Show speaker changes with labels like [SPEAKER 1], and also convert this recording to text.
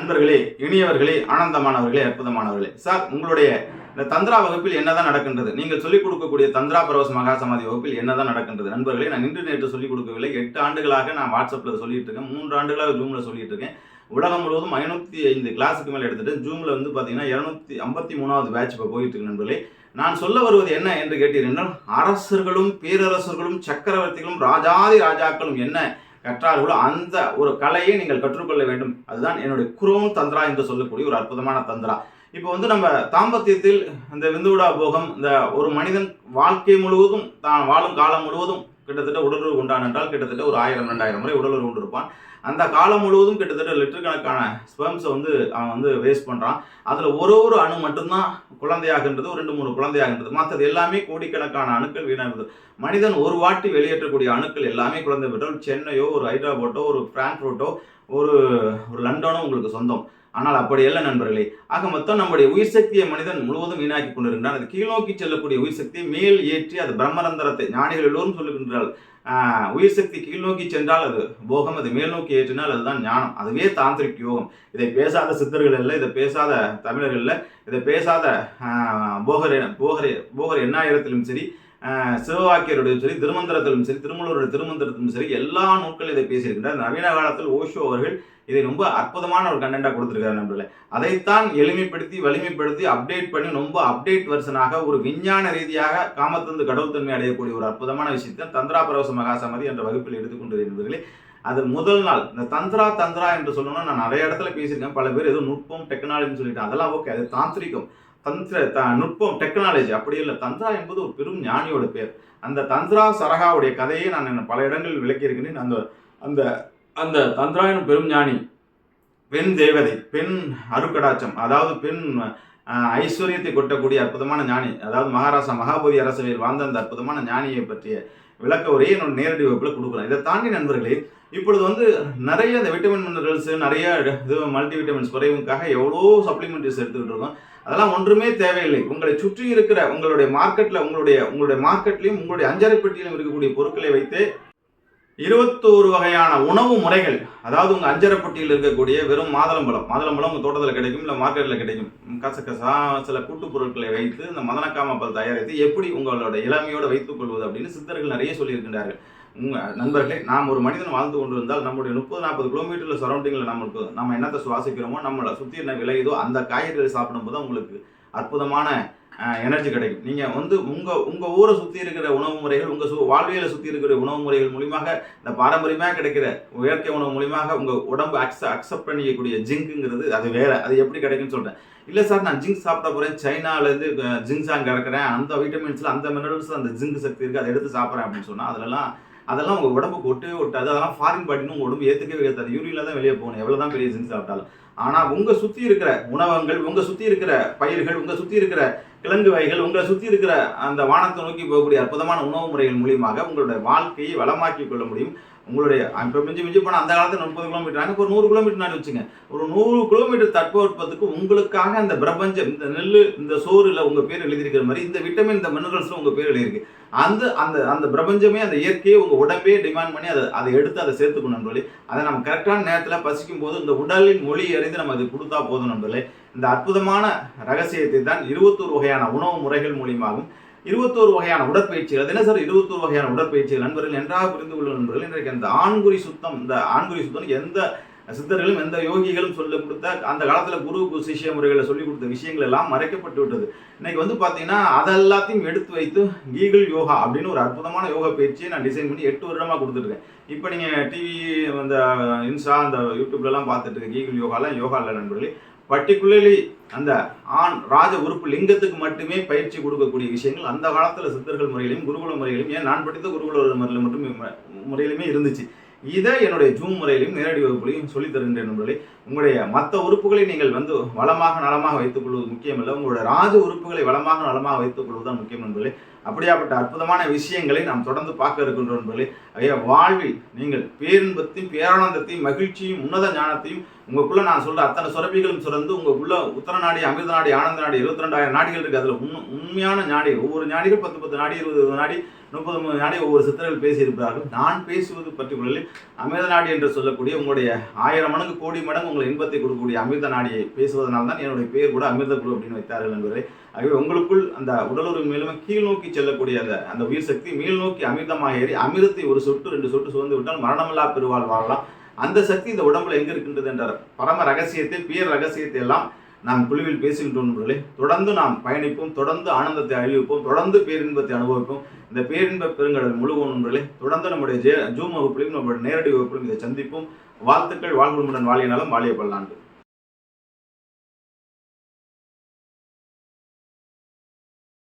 [SPEAKER 1] நண்பர்களே இனியவர்களே ஆனந்தமானவர்களே அற்புதமானவர்களே. சார் உங்களுடைய இந்த தந்திரா வகுப்பில் என்னதான் நடக்கின்றது? நீங்கள் சொல்லிக் கொடுக்கக்கூடிய தந்திரா பரவச மகா சமாதி வகுப்பில் என்னதான் நடக்கின்றது? நண்பர்களே நான் இன்று நேற்று சொல்லிக் கொடுக்கவில்லை. எட்டு ஆண்டுகளாக நான் வாட்ஸ்அப்பில் சொல்லிட்டு இருக்கேன். மூன்று ஆண்டுகளாக ஜூமில் சொல்லிட்டு இருக்கேன். உலகம் முழுவதும் ஐநூற்றி ஐந்து கிளாஸுக்கு மேலே எடுத்துட்டு ஜூமில் வந்து பார்த்தீங்கன்னா இரநூத்தி ஐம்பத்தி மூணாவது பேட்ச் இப்போ போயிட்டு இருக்கு நண்பர்களே. நான் சொல்ல வருவது என்ன என்று கேட்டீர்கள் அரசர்களும் பேரரசர்களும் சக்கரவர்த்திகளும் ராஜாதி ராஜாக்களும் என்ன கற்றார்களோ அந்த ஒரு கலையை நீங்கள் கற்றுக்கொள்ள வேண்டும். அதுதான் என்னுடைய குரோம் தந்திரா என்று சொல்லக்கூடிய ஒரு அற்புதமான தந்திரா. இப்போ வந்து நம்ம தாம்பத்தியத்தில் இந்த விந்துவிடா போகம் இந்த ஒரு மனிதன் வாழ்க்கை முழுவதும் தான் வாழும் காலம் முழுவதும் கிட்டத்தட்ட உடலுறவு உண்டான என்றால் கிட்டத்தட்ட ஒரு ஆயிரம் ரெண்டாயிரம் முறை உடலுறவு கொண்டிருப்பான். அந்த காலம் முழுவதும் கிட்டத்தட்ட லிட்டர் கணக்கான ஸ்பெர்ம்ஸை வந்து அவன் வந்து வேஸ்ட் பண்ணுறான் அதில் ஒரு ஒரு அணு மட்டும்தான் குழந்தையாகின்றது ஒரு ரெண்டு மூணு குழந்தையாகின்றது. மற்றது எல்லாமே கோடிக்கணக்கான அணுக்கள் வீணாகுது மனிதன் ஒரு வாட்டி வெளியேற்றக்கூடிய அணுக்கள் எல்லாமே குழந்தை பெற்றால் சென்னையோ ஒரு ஹைதராபாட்டோ ஒரு பிராங்க்ஃபர்ட்டோ ஒரு ஒரு லண்டனோ உங்களுக்கு சொந்தம். ஆனால் அப்படி அல்ல நண்பர்களே. ஆக மொத்தம் நம்முடைய உயிர் சக்தியை மனிதன் முழுவதும் வீணாக்கி கொண்டிருக்கின்றான். அது கீழ்நோக்கி செல்லக்கூடிய உயிர் சக்தியை மேல் ஏற்றி அது பிரம்மரந்தரத்தை ஞானிகள் எல்லோரும் சொல்லுகின்றார்கள். உயிர் சக்தி கீழ் நோக்கி சென்றால் அது போகம் அது மேல் நோக்கி ஏற்றினால் அதுதான் ஞானம். அதுவே தாந்திரிக் யோகம். இதை பேசாத சித்தர்கள் இல்லை இதை பேசாத தமிழர்கள் இல்லை இதை பேசாத ஆஹ், போகர் போகர் போகர் எண்ணாயிரத்திலும் சரி சிவவாக்கியருடையும் சரி திருமந்திரத்திலும் சரி திருமூலருடைய திருமந்திரத்திலும் சரி எல்லா நூல்களும் இதை பேசியிருக்கின்றார். நவீன காலத்தில் ஓஷோ அவர்கள் இதை ரொம்ப அற்புதமான ஒரு கண்டென்ட்டாக கொடுத்துருக்காரு நண்பர்களே. அதைத்தான் எளிமைப்படுத்தி வலிமைப்படுத்தி அப்டேட் பண்ணி ரொம்ப அப்டேட் வெர்ஷனாக ஒரு விஞ்ஞான ரீதியாக காமத்தந்து கடவுள் தன்மை அடையக்கூடிய ஒரு அற்புதமான விஷயத்தை தந்திரா பரவச மகாசமதி என்ற வகுப்பில் எடுத்துக்கொண்டு என்பதிலே அது முதல் நாள் இந்த தந்திரா தந்திரா என்று சொல்லணும்னா நான் நிறைய இடத்துல பேசியிருக்கேன். பல பேர் ஏதோ நுட்பம் டெக்னாலஜின்னு சொல்லிட்டு அதெல்லாம் ஓகே அது தாந்திரிக்கும் தந்திர த நுட்பம் டெக்னாலஜி அப்படி இல்லை. தந்திரா என்பது ஒரு பெரும் ஞானியோட பேர் அந்த தந்திரா சரகாவுடைய கதையை நான் பல இடங்களில் விளக்கியிருக்கிறேன். அந்த அந்த அந்த தந்திரா எனும் பெரும் ஞானி பெண் தேவதை பெண் அருக்கடாச்சம் அதாவது பெண் ஐஸ்வர்யத்தை கொட்டக்கூடிய அற்புதமான ஞானி அதாவது மகாராஷ்டிரா மகாபோதி அரசவையில் வாழ்ந்த அந்த அற்புதமான ஞானியை பற்றிய விளக்க உரையை என்னோட நேரடி வகுப்பில் கொடுக்குறேன் இதை தாண்டி நண்பர்களே இப்பொழுது வந்து நிறைய இந்த விட்டமின் மினரல்ஸ் நிறைய இது மல்டி விட்டமின்ஸ் குறைவுக்காக எவ்வளோ சப்ளிமெண்ட்ஸ் எடுத்துக்கிட்டு இருக்கோம். அதெல்லாம் ஒன்றுமே தேவையில்லை. உங்களை சுற்றி இருக்கிற உங்களுடைய மார்க்கெட்டில் உங்களுடைய உங்களுடைய மார்க்கெட்லையும் உங்களுடைய அஞ்சரை பெட்டியிலும் இருக்கக்கூடிய பொருட்களை வைத்து இருபத்தோரு வகையான உணவு முறைகள் அதாவது உங்கள் அஞ்சரைப்பட்டியில் இருக்கக்கூடிய வெறும் மாதளம்பழம் மாதளம்பழம் உங்கள் தோட்டத்தில் கிடைக்கும் இல்லை மார்க்கெட்டில் கிடைக்கும். கசகசா சில கூட்டுப் பொருட்களை வைத்து இந்த மதனக்காமப்பல் தயாரித்து எப்படி உங்களோட இளமையோடு வைத்துக் கொள்வது அப்படின்னு சித்தர்கள் நிறைய சொல்லியிருக்கின்றார்கள். உங்கள் நண்பர்களே நாம் ஒரு மனிதன் வாழ்ந்து கொண்டிருந்தால் நம்முடைய முப்பது நாற்பது கிலோமீட்டரில் சரௌண்டிங்கில் நம்மளுக்கு நம்ம என்னத்தை சுவாசிக்கிறோமோ நம்மளை சுற்றி என்ன விளையுதோ அந்த காய்கறிகளை சாப்பிடும்போது உங்களுக்கு அற்புதமான எனர்ஜி கிடைக்கும். நீங்கள் வந்து உங்கள் உங்கள் ஊரை சுற்றி இருக்கிற உணவு முறைகள் உங்கள் சு வாழ்வியலை சுற்றி இருக்கிற உணவு முறைகள் மூலியமாக இந்த பாரம்பரியமாக கிடைக்கிற இயற்கை உணவு மூலியமாக உங்கள் உடம்பு அக்ச அக்செப்ட் பண்ணிக்கக்கூடிய ஜிங்க்குங்கிறது அது வேறு. அது எப்படி கிடைக்கும்னு சொல்கிறேன் இல்லை சார் நான் ஜிங்க் சாப்பிட போகிறேன் சைனாலேருந்து ஜிங்ஸாங் இறக்குறேன் அந்த விட்டமின்ஸில் அந்த மினரல்ஸில் அந்த ஜிங்க் சக்தி இருக்குது அதை எடுத்து சாப்பிட்றேன் அப்படின்னு சொன்னால் அதெல்லாம் அதெல்லாம் உங்கள் உடம்புக்கு ஒட்டவே ஒட்டாது. அதெல்லாம் ஃபாரின் பாட்டின்னு உங்கள் உடம்பு ஏற்றுக்கவே ஏற்றாது யூரியில் தான் வெளியே போகணும். எவ்வளோ தான் பெரிய ஜிங்க் சாப்பிட்டாலும். ஆனால் உங்கள் சுற்றி இருக்கிற உணவகங்கள் உங்கள் சுற்றி இருக்கிற பயிர்கள் உங்கள் சுற்றி இருக்கிற கிழங்கு வகைகள் உங்களை சுற்றி இருக்கிற அந்த வானத்தை நோக்கி போகக்கூடிய அற்புதமான உணவு முறைகள் மூலியமாக உங்களுடைய வாழ்க்கையை வளமாக்கி கொள்ள முடியும். உங்களுடைய இப்போ மிஞ்சி மிஞ்சி போனால் அந்த காலத்தில் முப்பது கிலோமீட்டர் அங்கே ஒரு நூறு கிலோமீட்டர் நான் வச்சுங்க. ஒரு நூறு கிலோமீட்டர் தட்பவெப்பத்துக்கு உங்களுக்காக அந்த பிரபஞ்சம் இந்த நெல் இந்த சோறில் உங்கள் பேர் எழுதியிருக்கிற மாதிரி இந்த விட்டமின் இந்த மினரல்ஸில் உங்கள் பேர் எழுதியிருக்கு. அந்த அந்த அந்த பிரபஞ்சமே அந்த இயற்கையை உங்கள் உடம்பே டிமாண்ட் பண்ணி அதை அதை எடுத்து அதை சேர்த்துக்கணும் சொல்லி அதை நம்ம கரெக்டான நேரத்தில் பசிக்கும் போது இந்த உடலின் மொழி அறிந்து நம்ம அது கொடுத்தா போதும் நண்பர்களே. இந்த அற்புதமான ரகசியத்தை தான் இருபத்தோரு வகையான உணவு முறைகள் மூலியமாகவும் இருபத்தோரு வகையான உடற்பயிற்சிகள் தினசரி இருபத்தோரு வகையான உடற்பயிற்சிகள் நண்பர்கள் நன்றாக புரிந்து கொள்ளும் நண்பர்கள் இன்றைக்கு அந்த ஆண்குறி சுத்தம் இந்த ஆண்குறி சுத்தம் எந்த சித்தர்களும் எந்த யோகிகளும் சொல்லி கொடுத்த அந்த காலத்தில் குரு கு- சிஷ்ய முறைகளை சொல்லிக் கொடுத்த விஷயங்கள் எல்லாம் மறைக்கப்பட்டு விட்டது. இன்னைக்கு வந்து பார்த்தீங்கன்னா அதெல்லாத்தையும் எடுத்து வைத்து கீகிள் யோகா அப்படின்னு ஒரு அற்புதமான யோகா பயிற்சியை நான் டிசைன் பண்ணி எட்டு வருடமாக கொடுத்துருக்கேன் இப்போ நீங்கள் டிவி அந்த இன்ஸ்டா அந்த யூடியூப்லலாம் பார்த்துட்டு இருக்க கீகிள் யோகாலாம் யோகா இல்லை நண்பர்களே. பர்டிகுலர்லி அந்த ஆண் ராஜ உறுப்பு லிங்கத்துக்கு மட்டுமே பயிற்சி கொடுக்கக்கூடிய விஷயங்கள் அந்த காலத்தில் சித்தர்கள் முறையிலையும் குருகுல முறையிலையும் ஏன் நான் படித்த குருகுல முறையில் மட்டும் முறையிலுமே இருந்துச்சு. இதை என்னுடைய ஜூம் முறையிலையும் நேரடி வகுப்புலையும் சொல்லித் தருகின்றேன் நண்பர்களே. உங்களுடைய மற்ற உறுப்புகளை நீங்கள் வந்து வளமாக நலமாக வைத்துக் கொள்வது முக்கியமல்ல. உங்களுடைய ராஜ உறுப்புகளை வளமாக நலமாக வைத்துக் கொள்வதுதான் முக்கியம் நண்பர்களே. அப்படியாப்பட்ட அற்புதமான விஷயங்களை நாம் தொடர்ந்து பார்க்க இருக்கின்றோம் நண்பர்களே. வாழ்வில் நீங்கள் பேரின்பத்தையும் பேரானந்தத்தையும் மகிழ்ச்சியும் உன்னத ஞானத்தையும் உங்களுக்குள்ள நான் சொல்ற அத்தனை சுரபிகளும் சுரந்து உங்களுக்குள்ள உத்தர நாடி அமிர்த நாடி ஆனந்த நாடி இருபத்தி ரெண்டாயிரம் நாடிகள் இருக்கு. அதுல உண்மை உண்மையான நாடி ஒவ்வொரு நாடிகள் பத்து பத்து நாடி இருபது இருபது நாடி முப்பது முப்பது நாடி ஒவ்வொரு சித்தர்கள் பேசியிருப்பார்கள் நான் பேசுவது பர்டிகுலர்லி அமிர்த நாடி என்று சொல்லக்கூடிய உங்களுடைய ஆயிரம் மடங்கு கோடி மடங்கு உங்களை இன்பத்தை கொடுக்கக்கூடிய அமிர்த நாடியை பேசுவதனால தான் என்னுடைய பேர் கூட அமிர்த குழு அப்படின்னு வைத்தார்கள் என்பதை. ஆகவே உங்களுக்குள் அந்த உடலுறவு மேலுமே கீழ் நோக்கி செல்லக்கூடிய அந்த அந்த உயிர் சக்தி மேல் நோக்கி அமிர்தமாக ஏறி அமிர்தத்தை ஒரு சொட்டு ரெண்டு சொட்டு சுதந்து விட்டால் மரணமில்லா பெருவாள் வாழலாம். அந்த சக்தி இந்த உடம்புல எங்க இருக்கின்றது என்ற பரம ரகசியத்தை பேர் ரகசியத்தை எல்லாம் நாம் குழுவில் பேசுகின்றோம் தொடர்ந்து நாம் பயணிப்போம் தொடர்ந்து ஆனந்தத்தை அறிவிப்போம் தொடர்ந்து பேரின்பத்தை அனுபவிப்போம். இந்த பேரின்ப பெருங்கடல் முழுவதும் தொடர்ந்து நம்முடைய ஜே ஜூம் வகுப்பிலும் நம்முடைய நேரடி வகுப்பிலும் இதை சந்திப்போம். வாழ்த்துக்கள் வாழ்வுடன் வாழிய நலம் வாழிய பல்லாண்டு